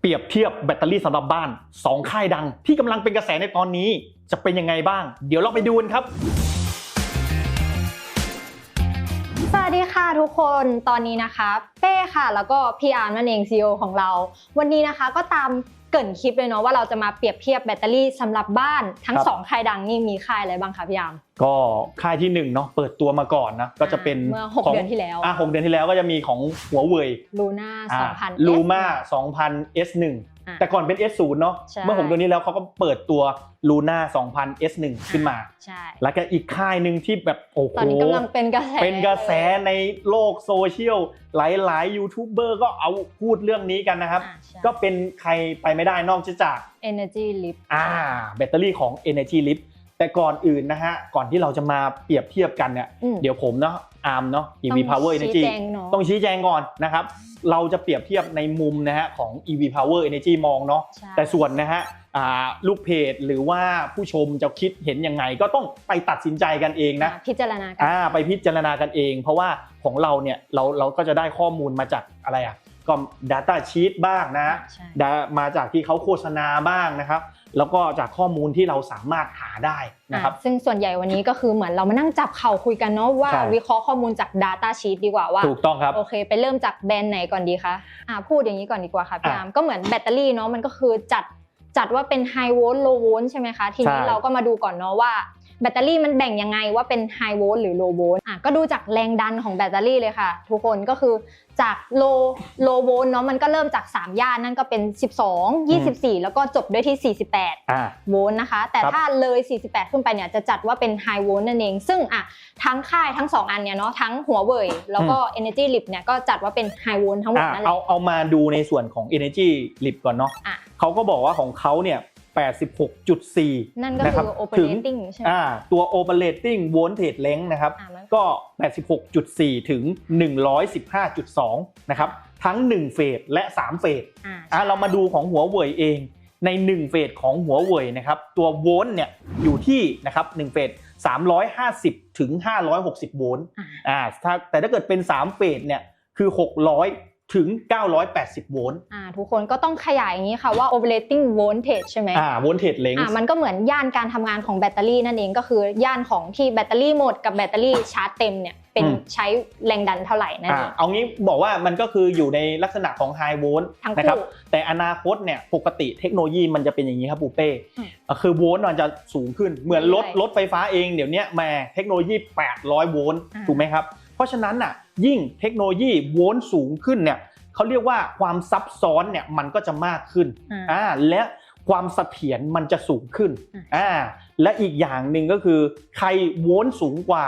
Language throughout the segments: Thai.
เปรียบเทียบแบตเตอรี่สำหรับบ้าน 2 ค่ายดัง ที่กำลังเป็นกระแสในตอนนี้จะเป็นยังไงบ้าง เดี๋ยวเราไปดูกันครับ สวัสดีค่ะทุกคนตอนนี้นะคะ เป้ค่ะ แล้วก็พี่อาร์มนั่นเองซีอของเรา วันนี้นะคะก็ตาม เกรินคลิปเลยเนาะว่าเราจะมาเปรียบเทียบแบตเตอรี่สำหรับบ้านทั้งครับ สองค่ายดังนี่มีค่ายอะไรบ้างคะพี่อาร์มก็ค่ายที่1เนาะเปิดตัวมาก่อนนะก็จะเป็นเมื่อหกขงเดือนที่แล้ว อะหกเดือนที่แล้วก็จะมีของหัวเว่ยลูน่าสองพัน ลูมา 2000 S1 อะ แต่ก่อนเป็น S0 เนาะใช่เมื่อหกเดือนนี้แล้วเขาก็เปิดตัวลูน่า2000 S1 ขึ้นมาใช่แล้วก็อีกค่ายหนึ่งที่แบบโอ้โหตอนนี้กำลังเป็นกระแสเป็นกระแสในโลกโซเชียล หลายๆยูทูบเบอร์ก็เอาพูดเรื่องนี้กันนะครับอะใช่ก็เป็นใครไปไม่ได้นอกจาก Energy Lip อ่าแบตเตอรี่ของ Energy Lift แต่ก่อนอื่นนะฮะ ก่อนที่เราจะมาเปรียบเทียบกันเนี่ยอืมเดี๋ยวผมเนาะ อาร์มเนาะ EV ต้อง Power ชี้ Energy แจงเนอะต้องชี้แจงก่อนนะครับ เราจะเปรียบเทียบในมุมนะฮะของ EV Power Energy มองเนาะใช่แต่ส่วนนะฮะอ่าลูกเพจหรือว่าผู้ชมจะคิดเห็นยังไงก็ต้องไปตัดสินใจกันเองนะอะพิจารณากันอ่าไปพิจารณากันเอง เพราะว่าของเราเนี่ยเราเราก็จะได้ข้อมูลมาจากอะไรอะก็ Data Sheet บ้างนะใช่ดามาจากที่เขาโฆษณาบ้างนะครับ แล้วก็จากข้อมูลที่เราสามารถหาได้นะครับอะซึ่งส่วนใหญ่วันนี้ก็คือเหมือนเรามานั่งจับเข่าคุยกันเนาะว่าใช่วิเคราะห์ข้อมูลจาก Data Sheet ดีกว่าว่า ถูกต้องครับ โอเค ไปเริ่มจากแบรนด์ไหนก่อนดีคะอ่าพูดอย่างนี้ก่อนดีกว่าค่ะพี่อะอาร์มก็เหมือนแบตเตอรี่เนาะมันก็คือจัดจัดว่าเป็นไฮโวลต์โลโวลต์ใช่ไหมคะ ทีนี้ใช่เราก็มาดูก่อนเนาะว่าแบตเตอรี่มันแบ่งยังไงว่าเป็นไฮโวลต์หรือโลโวลต์อะก็ดูจากแรงดันของแบตเตอรี่เลยค่ะ ทุกคนก็คือ จากโลโลโวลต์เนาะมันก็เริ่มจาก 3 ย่านนั่นก็เป็น 12 24 แล้วก็จบด้วยที่ 48อ่าโวลต์นะคะ แต่ครับถ้าเลย 48 ขึ้นไปเนี่ยจะจัดว่าเป็นไฮโวลต์นั่นเอง ซึ่งอะทั้งค่ายทั้ง 2 อันเนี่ยเนาะทั้งหัวเว่ยแล้วก็ Energy Lip เนี่ยก็จัดว่าเป็นไฮโวลต์ทั้งหมดอ่านั่นแหเอาละเอามาดูในส่วนของ Energy Lip ก่อนเนาะอะเขาก็บอกว่าของเขาเนี่ย 86.4 นั่นก็นะคคืรับอถึง operating ใช่ไหมอ่าตัว operating voltage length นะครับอะมันก็ 86.4 ถึง 115.2 นะครับ ทั้ง 1 เฟสและ 3 เฟสอะอะเรามาดูของหัวเว่ยเอง ใน 1 เฟสของหัวเว่ยนะครับ ตัวโวลต์เนี่ยอยู่ที่นะครับ 1 เฟส350 ถึง 560 โวลต์อะอ่าถ้าแต่ถ้าเกิดเป็น 3 เฟสเนี่ยคือ 600 ถึง 980 โวลต์อะทุกคนก็ต้องขยายอย่างนี้ค่ะว่า operating voltage ใช่ไหมอ่าโวลเทจเลงอะมันก็เหมือนย่านการทำงานของแบตเตอรี่นั่นเองก็คือย่านของที่แบตเตอรี่หมดกับแบตเตอรี่ชาร์จเต็มเนี่ยเป็นใช้แรงดันเท่าไหร่นั่นอ่าเองเอางี้บอกว่ามันก็คืออยู่ในลักษณะของไฮโวลต์ทั้งนะครับคู่แต่อนาคตเนี่ยปกติเทคโนโลยีมันจะเป็นอย่างนี้ครับปูเป้อืมอะคือโวลต์มันจะสูงขึ้นเหมือนรถใช่รถไฟฟ้าเองเดี๋ยวเนี้ยแหม่เทคโนโลยี 800 โวลต์อ่าถูกไหมครับเพ ราะฉะนั้นน่ะยิ่งเทคโนโลยีโวลต์สูงขึ้นเนี่ยเขาเรียกว่าความซับซ้อนเนี่ยมันก็จะมากขึ้นอะอ่าและความเสถียรมันจะสูงขึ้นอะอ่าและอีกอย่างหนึ่งก็คือ ใครโวลต์สูงกว่า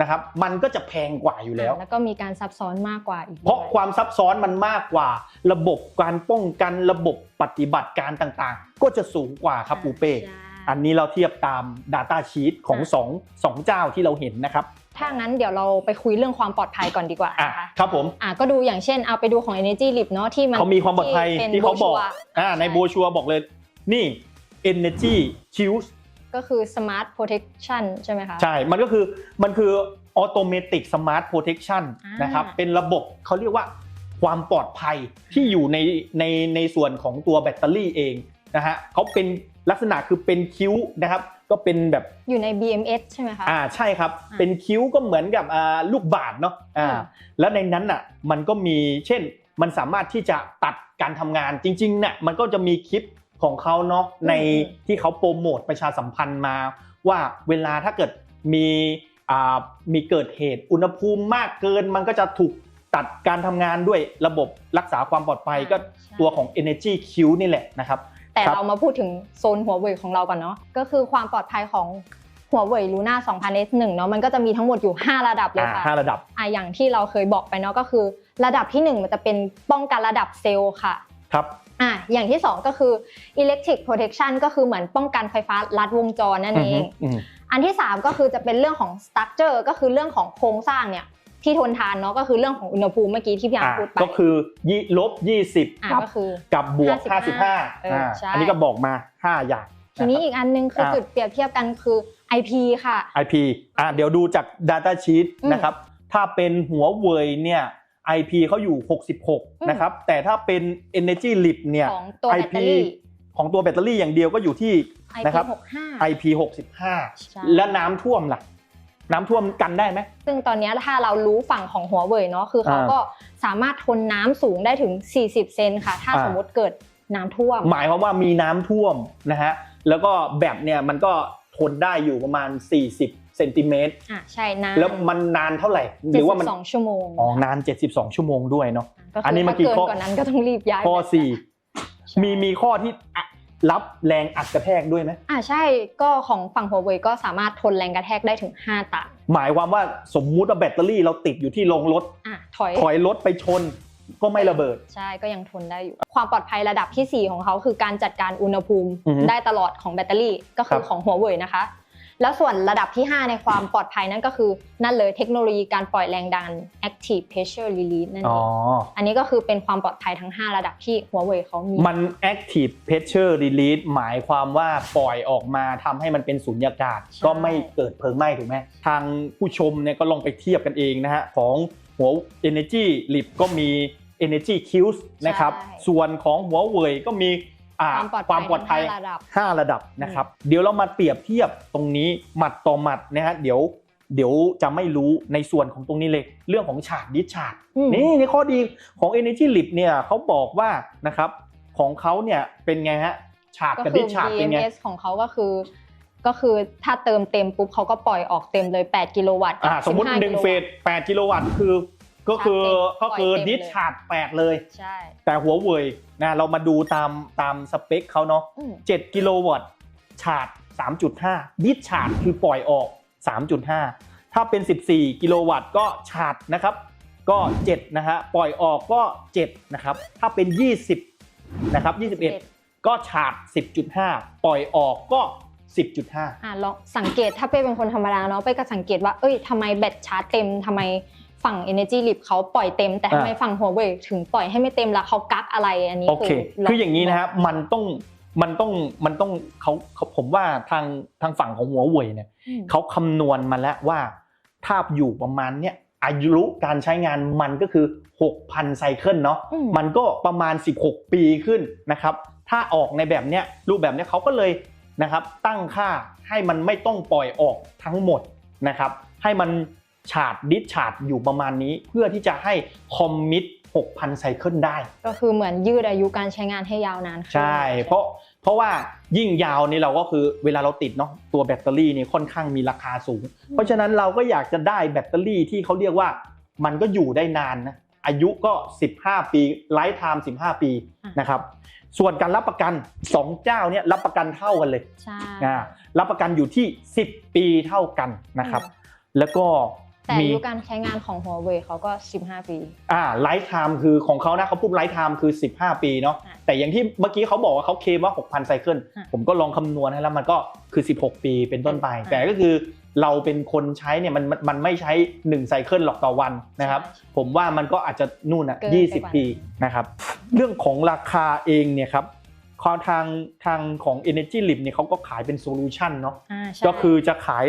นะครับมันก็จะแพงกว่าอยู่แล้ว แล้วก็มีการซับซ้อนมากกว่าอีก เพราะด้วยความซับซ้อนมันมากกว่า ระบบการป้องกันระบบปฏิบัติการต่างๆ ก็จะสูงกว่าครับปูเป้ใช่อันนี้เราเทียบตาม Data Sheet ของอะสองสองเจ้าที่เราเห็นนะครับ ถ้างั้นเดี๋ยวเราไปคุยเรื่องความปลอดภัยก่อนดีกว่าอะนะคะครับผมอะก็ดูอย่างเช่นเอาไปดูของ Energy Lip เนาะที่มันเขามีความปลอดภัยป็นที่เขาบอก brochure อ่าในช่โบชัวบอกเลยนี่ Energy Shield ก็คือ Smart Protection ใช่ไหมคะ ใช่ มันก็คือมันคือ Automatic Smart Protection อ่านนะครับ เป็นระบบเขาเรียกว่าความปลอดภัยที่อยู่ในในในส่วนของตัวแบตเตอรี่เองนะฮะเขาเป็นลักษณะคือเป็นคิ้วนะครับ ก็เป็นแบบอยู่ใน BMS ใช่ไหมคะอ่าใช่ครับอ่าเป็นคิ้วก็เหมือนกับอ่าลูกบาศก์เนาะอ่าอืมแล้วในนั้นอะมันก็มีเช่นมันสามารถที่จะตัดการทำงานจริงๆเนี่ยมันก็จะมีคลิปของเขาเนาะในที่เขาโปรโมทประชาสัมพันธ์มา ว่าเวลาถ้าเกิดมีอ่ามีเกิดเหตุอุณหภูมิมากเกิน มันก็จะถูกตัดการทำงานด้วยระบบรักษาความปลอดภัยก็ใช่ตัวของ Energy Q นี่แหละนะครับ แต่ครับเรามาพูดถึงโซนหัวเว่ยของเราก่อนเนาะก็คือความปลอดภัยของหัวเว่ยลูน่า 2000S1 เนาะมันก็จะมีทั้งหมดอยู่ 5 ระดับเลยอ่าค่ะห้าระดับอะอย่างที่เราเคยบอกไปเนาะก็คือ ระดับที่ 1 มันจะเป็นป้องกันระดับเซลล์ค่ะครับอะอย่างที่ 2 ก็คือ electric protection ก็คือเหมือนป้องกันไฟฟ้าลัดวงจรนั่นเองอืมอันที่ 3 ก็คือจะเป็นเรื่องของ structure ก็คือเรื่องของโครงสร้างเนี่ย ที่ทนทานเนาะก็คือเรื่องของอุณหภูมิเมื่อกี้ที่พี่อาร์มอ่าพูดไปก็คือยี่ลบยี่สิบอะกับก็คือกับบวก55 55เอออ่อ่าใช่อันนี้ก็บอกมา5อย่างทีนี้อีกอันนึงคืออาจุดเปรียบเทียบกันคือ IP ค่ะ IP อ่าเดี๋ยวดูจาก Data Sheet อืมนะครับถ้าเป็นหัวเว่ยเนี่ย IP เขาอยู่ 66 นะครับ แต่ถ้าเป็น Energy Lip เนี่ยของตัวแบต IP เตอรี่ของตัวแบตเตอรี่อย่างเดียวก็อยู่ที่ IP นะครับ65 IP ใช่65 และน้ำท่วมล่ะ น้ำท่วมกันได้ไหม ซึ่งตอนนี้ถ้าเรารู้ฝั่งของหัวเว่ยเนาะคือเขาอ่าก็สามารถทนน้ำสูงได้ถึง 40 เซนค่ะ ถ้าอ่าสมมติเกิดน้ำท่วม หมายความว่ามีน้ำท่วมนะฮะแล้วก็แบตเนี่ยมันก็ทนได้อยู่ประมาณ 40เซนติเมตรอะใช่นานแล้วมันนานเท่าไหร่หรือว่ามัน72ชั่วโมงอ๋อนาน 72 ชั่วโมงด้วยเนาะก็อันคืนี้อเมื่ถ้าอกี้เกินข้อกว่านั้นก็ต้องรีบย้ายข้อแบตสี่ใช่มีมีข้อที่อะ รับแรงอัดกระแทกด้วยไหมอ่าใช่ก็ของฝั่งหัวเว่ยก็สามารถทนแรงกระแทกได้ถึง 5 ตัน หมายความว่าสมมุติว่าแบตเตอรี่เราติดอยู่ที่โรงรถ อะถอย ถอยรถไปชนก็ไม่ระเบิด ใช่ก็ยังทนได้อยู่ ความปลอดภัยระดับทีสี่4 ของเขาคือการจัดการอุณหภูมิอือฮึได้ตลอดของแบตเตอรี่ก็คือครับของหัวเว่ยนะคะ แล้วส่วนระดับที่ 5 ในความปลอดภัยนั่นก็คือนั่นเลยเทคโนโลยีการปล่อยแรงดัน active pressure release นั่นเออ๋องอันนี้ก็คือเป็นความปลอดภัยทั้ง 5 ระดับที่หัวเว่ยเขามี มัน active pressure release หมายความว่าปล่อยออกมาทำให้มันเป็นสุญญากาศใช่ก็ไม่เกิดเพลิงไหม้ถูกไหมทางผู้ชมเนี่ยก็ลองไปเทียบกันเองนะฮะของหัว energy lip ก็มี energy Qs นะครับส่วนของหัวเว่ยก็มีอ่า ความปลอดภัยความปลอดภัยทั้งห้าระดับ5ระดับนะครับ เดี๋ยวเรามาเปรียบเทียบตรงนี้หมัดต่อหมัดนะฮะเดี๋ยวเดี๋ยวจะไม่รู้ในส่วนของตรงนี้เลยเรื่องของฉากดิสฉากอืมนี่ในข้อดีของ Energy Lip เนี่ยเขาบอกว่านะครับของเขาเนี่ยเป็นไงฮะฉากก็กับคืดิอสฉากเป็นไง BMS ของเขาก็คือ ก็คือถ้าเติมเต็มปุ๊บเขาก็ปล่อยออกเต็มเลย 8 กิโลวัตต์อ่าสมมติ15หนึ่งกิโลเฟวัตสต์8กิโลวัตต์คือ ก็คือชาร์จเต็มก็คือปล่อยเต็มดิสเลยฉาก8เลย ใช่ แต่หัวเว่ยนะเรามาดูตามตามสเปคเขาเนาะอืม7กิโลวัตต์ฉาด3.5 ดิสฉาดคือปล่อยออก 3.5 ถ้าเป็น 14 กิโลวัตต์ก็ฉาดนะครับ ก็ 7 นะฮะ ปล่อยออกก็ 7 นะครับ ถ้าเป็น 20 นะครับ 21 ก็ฉาด10.5 ปล่อยออกก็ 10.5 อ่าลองสังเกตถ้าเป้เป็นคนธรรมดาเนาะเป้ก็สังเกตว่า เอ้ยทำไมแบตชาร์จเต็มทำไม ฝั่ง Energy Lip เขาปล่อยเต็ม แต่ทำไมอ่าฝั่งหัวเว่ยถึงปล่อยให้ไม่เต็มล่ะเขากักอะไรอันนี้โอเคลคืออย่างนี้นะฮะมันต้องมันต้องมันต้องเขาเขาผมว่าทางทางฝั่งของหัวเว่ยเนี่ยอืมเขาคำนวณมาแล้วว่าถ้าอยู่ประมาณเนี้ยอายุการใช้งานมันก็คือ 6,000 ไซเคิลเนาะอืมมันก็ประมาณ 16 ปีขึ้นนะครับ ถ้าออกในแบบเนี้ยรูปแบบเนี้ยเขาก็เลยนะครับตั้งค่าให้มันไม่ต้องปล่อยออกทั้งหมดนะครับ ให้มัน ฉาดดิสฉาดอยู่ประมาณนี้ เพื่อที่จะให้คอมมิต6,000ไซเคิลได้ ก็คือเหมือนยืดอายุการใช้งานให้ยาวนานขึ้นใช่ เพราะเพราะว่ายิ่งยาวนี่เราก็คือเวลาเราติดเนาะตัวแบตเตอรี่นี่ค่อนข้างมีราคาสูง เพราะฉะนั้นเราก็อยากจะได้แบตเตอรี่ที่เขาเรียกว่ามันก็อยู่ได้นานนะอายุก็ 15 ปีไลฟ์ไทม์15 ปีนะครับส่วนการรับประกัน 2 เจ้าเนี่ยรับประกันเท่ากันเลยใช่อ่ารับประกันอยู่ที่ 10 ปีเท่ากันนะครับ แล้วก็ แต่มีอายุการใช้งานของหัวเว่ยเขาก็ 15 ปี อ่าไลฟ์ไทม์คือของเขานะเขาพูดไลฟ์ไทม์คือ 15 ปีเนาะอะแต่อย่างที่เมื่อกี้เขาบอกว่าเขาเคลมว่า 6,000 ไซเคิลอะผมก็ลองคำนวณให้แล้วมันก็คือ 16 ปีเป็นต้นไป อะ แต่ก็คือเราเป็นคนใช้เนี่ยมันมันมันไม่ใช้ 1 ไซเคิลหรอกต่อวันนะครับใช่ผมว่ามันก็อาจจะนู่นอะเกินไปกว่า20 ปีนะครับ เรื่องของราคาเองเนี่ยครับขอทางทางของ Energy Lip เนี่ยเขาก็ขายเป็นโซลูชันเนาะ อ่าใช่ ก็คือจะขาย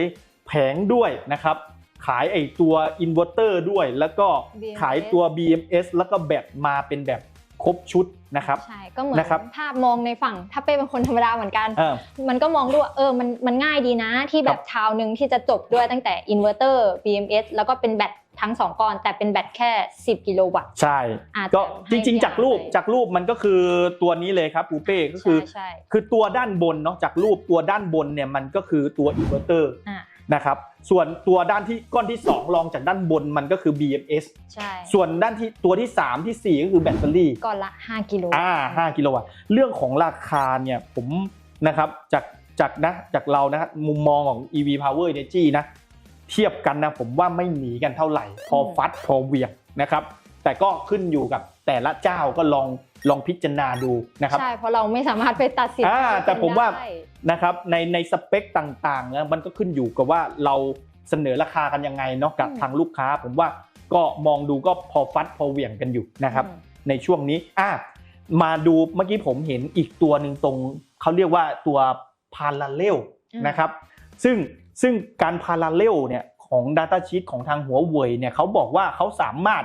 แผงด้วยนะครับ ขายไอตัวอินเวอร์เตอร์ด้วย แล้วก็ BMS ขายตัว BMS แล้วก็แบตมาเป็นแบบครบชุดนะครับ ใช่ ก็เหมือนนะครับถ้ามองในฝั่ง ถ้าเป้เป็นคนธรรมดาเหมือนกัน เออ มันก็มองด้วยว่าเออมันมันง่ายดีนะ ที่แบครับบทาวน์หนึ่งที่จะจบด้วยตั้งแต่อินเวอร์เตอร์ BMS แล้วก็เป็นแบตทั้ง2ก้อน แต่เป็นแบตแค่ 10 กิโลวัตต์ใช่ อาจก็จะจให้ริงๆ จากรูปยาวเลยจากรูปมันก็คือตัวนี้เลยครับปูเป้ก็คือ ใช่ใช่คือตัวด้านบนเนาะจากรูปตัวด้านบนเนี่ยมันก็คือตัวอินเวอร์เตอร์ อ่า นะครับ ส่วนตัวด้านที่ก้อนที่สองรองจากด้านบนมันก็คือ BMS ใช่ส่วนด้านที่ตัวที่สามที่สี่ก็คือแบตเตอรี่ก้อนละ 5 กิโลอ่า5กิโลวัตต์เรื่องของราคาเนี่ยผมนะครับจากจากนะจากเรานะมุมมองของ EV Power Energy นะเทียบกันนะผมว่าไม่หนีกันเท่าไหร่ พอฟัดพอเหวียงนะครับ แต่ก็ขึ้นอยู่กับแต่ละเจ้าก็ลอง ลองพิจารณาดูนะครับใช่เพราะเราไม่สามารถไปตัดสินอ่าแต่ผมว่าได้นะครับในในสเปคต่างๆนะมันก็ขึ้นอยู่กับว่าเราเสนอราคากันยังไงเนาะกับอืมทางลูกค้า ผมว่าก็มองดูก็พอฟัดพอเหวี่ยงกันอยู่นะครับอืมในช่วงนี้อะมาดูเมื่อกี้ผมเห็นอีกตัวหนึ่งตรงเขาเรียกว่าตัวพาราเลลอืมนะครับ ซึ่งซึ่งการพาราเลลเนี่ยของ Data Sheet ของทางหัวเว่ยเนี่ยเขาบอกว่าเขาสามารถ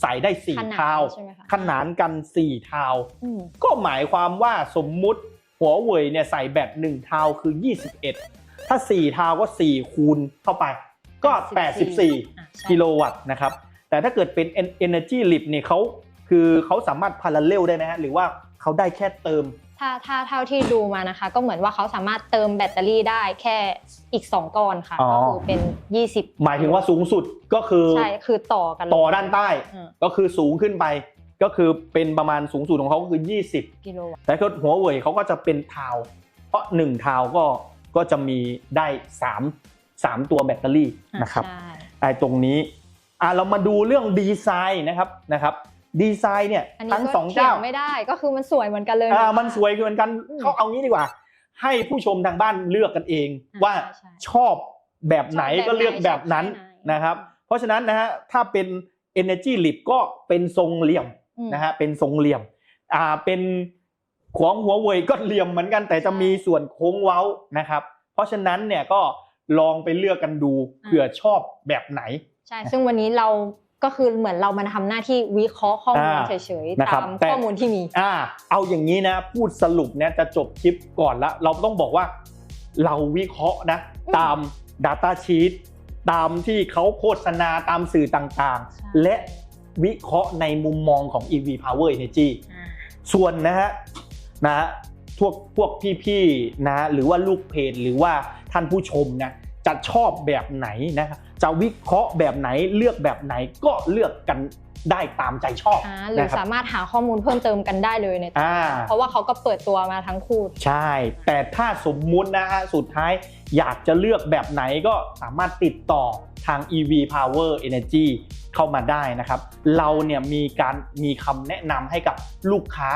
ใส่ได้สี่ขนาดเทาวใช่ไหมคะขนานกันสี่เทาวอืมก็หมายความว่าสมมุติหัวเว่ยเนี่ยใส่แบต1ทาวคือ 21 ถ้า4ทาวก็4คูณเข้าไป ก็อะใช่84 กิโลวัตต์นะครับ แต่ถ้าเกิดเป็น En- Energy Lip เนี่ยเขาคือเขาสามารถพาราเลลได้ไหมฮะหรือว่าเขาได้แค่เติม ถ้าถ้าเท่าที่ดูมานะคะ ก็เหมือนว่าเขาสามารถเติมแบตเตอรี่ได้แค่อีก 2ก้อนค่ะ อ๋อ ก็คือเป็น 20 หมายถึงว่าสูงสุดก็คือใช่คือต่อกันเลยต่อด้านใต้ อืมก็คือสูงขึ้นไป ก็คือเป็นประมาณสูงสุดของเขาก็คือ20กิโลวัตต์แต่ก็หัวเว่ยเขาก็จะเป็นทาว เพราะ1ทาวก็ก็จะมีได้3 3ตัวแบตเตอรี่อะนะครับ ใช่ ไอ้ตรงนี้อะเรามาดูเรื่องดีไซน์นะครับนะครับ ดีไซน์เนี่ยอันนี้ทั้งก็สองเถียเจ้างไม่ได้ก็คือมันสวยเหมือนกันเลยอ่าะคะมันสวยเหมือนกันอืมเขาเอางี้ดีกว่า ให้ผู้ชมทางบ้านเลือกกันเองอ่าว่าใช่ชอบแบบไหนชอบแบบก็เลือกแบบนั้นไหนชอบแค่ไหนนะครับ เพราะฉะนั้นนะฮะถ้าเป็น Energy Lip ก็เป็นทรงเหลี่ยมอืมนะฮะเป็นทรงเหลี่ยมอ่าเป็นของหัวเว่ยก็เหลี่ยมเหมือนกัน แต่จะมีส่วนโค้งเว้านะครับ เพราะฉะนั้นเนี่ยก็ลองไปเลือกกันดูเผื่อชอบแบบไหน ใช่ ซึ่งวันนี้เรา ก็คือเหมือนเรามาทำหน้าที่วิเคราะห์ข้อมูลอ่าเฉยๆนะครับตามแต่ข้อมูลที่มีอ่าเอาอย่างนี้นะ พูดสรุปเนี่ยจะจบคลิปก่อนละเราต้องบอกว่า เราวิเคราะห์นะอืมตาม Data Sheet ตามที่เขาโฆษณาตามสื่อต่างใช่ๆและวิเคราะห์ในมุมมองของ EV Power Energy อ่าส่วนนะฮะนะฮะพวกพวกพี่ๆนะหรือว่าลูกเพจหรือว่าท่านผู้ชมนะจะชอบแบบไหนนะครับ จะวิเคราะห์แบบไหนเลือกแบบไหนก็เลือกกันได้ตามใจชอบอ่าหรือนะครับสามารถหาข้อมูลเพิ่มเติมกันได้เลยในตอนอ่านี้เพราะว่าเขาก็เปิดตัวมาทั้งคู่ ใช่ แต่ถ้าสมมุตินะฮะสุดท้ายอยากจะเลือกแบบไหนก็สามารถติดต่อทาง EV Power Energy เข้ามาได้นะครับ เราเนี่ยมีการมีคำแนะนำให้กับลูกค้า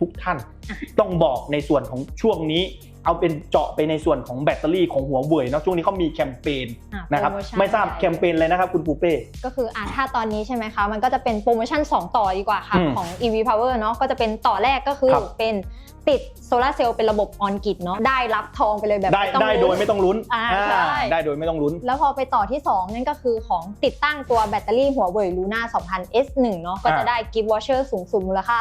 ทุกๆทท่านอะต้องบอกในส่วนของช่วงนี้เอาเป็นเจาะไปในส่วนของแบตเตอรี่ของหัวเว่ยเนาะช่วงนี้เขามีแคมเปญอ่านะครับ โปโชั่ไม่ทราบแคมเปญเลยนะครับคุณปูเป้ ก็คืออ่าถ้าตอนนี้ใช่ไหมคะมันก็จะเป็นโปรโมชั่น 2 ต่อดีกว่าค่ะอืมของ EV Power เนาะก็จะเป็นต่อแรกก็คือครับเป็น ติดโซลาร์เซลล์เป็นระบบออนกิดเนาะได้รับทองไปเลยแบบได้ม่ต้องได้โดยไม่ต้องลุ้นอ่าอ่าใช่ได้โดยไม่ต้องลุ้น แล้วพอไปต่อที่ 2 นั่นก็คือของติดตั้งตัวแบตเตอรี่หัวเว่ยลูน่า2000 S1 เนาะก็จะอ่าได้กิฟต์วอเชอร์สูงสุดมูลค่า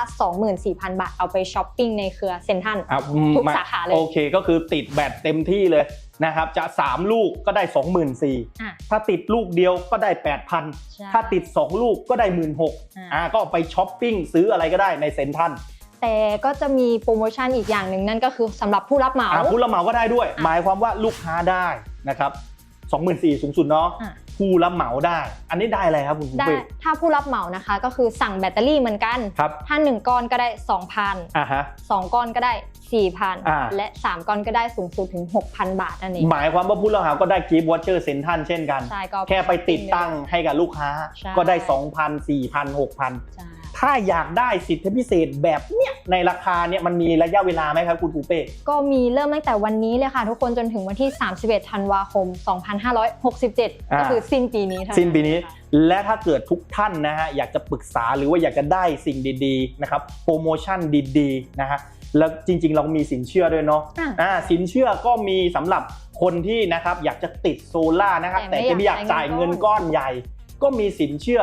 24,000 บาท เอาไปช้อปปิ้งในเครือเซ็นทรัลอะทุกมสาขาเลย โอเคก็คือติดแบตเต็มที่เลยนะครับจะ 3 ลูกก็ได้ 24,000อะถ้าติดลูกเดียวก็ได้ใช่8,000 ถ้าติด 2 ลูกก็ได้ 16,000อ่าอ่าก็ไปช้อปปิ้งซื้ออะไรก็ได้ในเซ็นทรัล แต่ก็จะมีโปรโมชั่นอีกอย่างหนึ่งนั่นก็คือสำหรับผู้รับเหมา อ่าผู้รับเหมาก็ได้ด้วยอะหมายความว่าลูกค้าได้นะครับ24,000สูงสุดเนาะอะ ผู้รับเหมาได้ อันนี้ได้อะไรครับคุณได้เป้ถ้าผู้รับเหมานะคะ ก็คือสั่งแบตเตอรี่เหมือนกัน ครับถ้า 1ก้อนก็ได้ 2,000 อ่าฮะ 2ก้อนก็ได้ อ่า 4,000 และ 3ก้อนก็ได้สูงสุดถึง 6,000 บาทนั่นเองหมายความว่าผู้รับเหมาก็ได้กิฟต์วอเชอร์เซ็นทรัลเช่นกัน ใช่ก็ แค่ไปติดตั้งให้กับลูกค้า ใช่ ก็ได้ 2,000 4,000 6,000 ใช่ ถ้าอยากได้สิทธิพิเศษแบบเนี้ยในราคาเนี้ยมันมีระยะเวลาไหมครับคุณปูเป้ ก็มีเริ่มตั้งแต่วันนี้เลยค่ะ ทุกคนจนถึงวันที่ 31 ธันวาคม 2567อ่าก็คือสิ้นปีนี้เท่าสิ้นปีนี้ค่ะและถ้าเกิดทุกท่านนะฮะอยากจะปรึกษาหรือว่าอยากจะได้สิ่งดีๆนะครับโปรโมชั่นดีๆนะฮะแล้วจริงๆ เรามีสินเชื่อด้วยเนาะอะอ่าสินเชื่อก็มีสำหรับคนที่นะครับอยากจะติดโซล่าร์นะครับแต่แต่ไม่จะไม่อยากอยากจ่ายจ่ายเงิเงินนก้อนใหญ่ ก็มีสินเชื่อ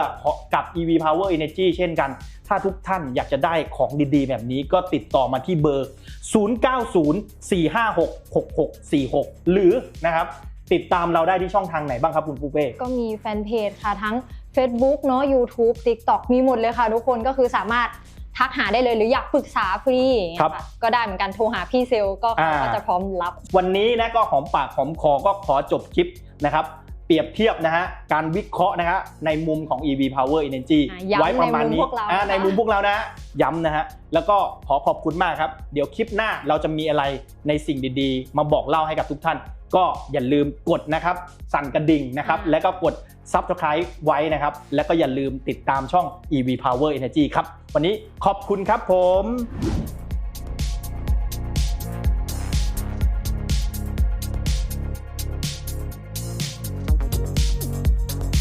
กับ EV Power Energy เช่นกัน ถ้าทุกท่านอยากจะได้ของดีๆ แบบนี้ก็ติดต่อมาที่เบอร์ 0904566646 หรือนะครับติดตามเราได้ที่ช่องทางไหนบ้างครับคุณปูเป้ก็มีแฟนเพจค่ะทั้ง Facebook เนาะ YouTube TikTok มีหมดเลยค่ะทุกคนก็คือสามารถทักหาได้เลยหรืออยากปรึกษาฟรีอย่างเงี้ยครับค่ะก็ได้เหมือนกันโทรหาพี่เซลล์ก็เขาอ่าก็จะพร้อมรับ วันนี้นะก็หอมปากหอมคอก็ขอจบคลิปนะครับ เปรียบเทียบนะฮะการวิเคราะห์นะฮะในมุมของ EV Power Energy อะย้ำไว้ประมาณนี้ในมุมพวกเราอะนะคะในมุมพวกเรานะฮะย้ำนะฮะแล้วก็ขอขอบคุณมากครับ เดี๋ยวคลิปหน้าเราจะมีอะไรในสิ่งดีๆ มาบอกเล่าให้กับทุกท่าน ก็อย่าลืมกดนะครับสั่นกระดิ่งนะครับแล้วก็กด Subscribe ไว้นะครับ แล้วก็อย่าลืมติดตามช่อง EV Power Energy ครับ วันนี้ขอบคุณครับผม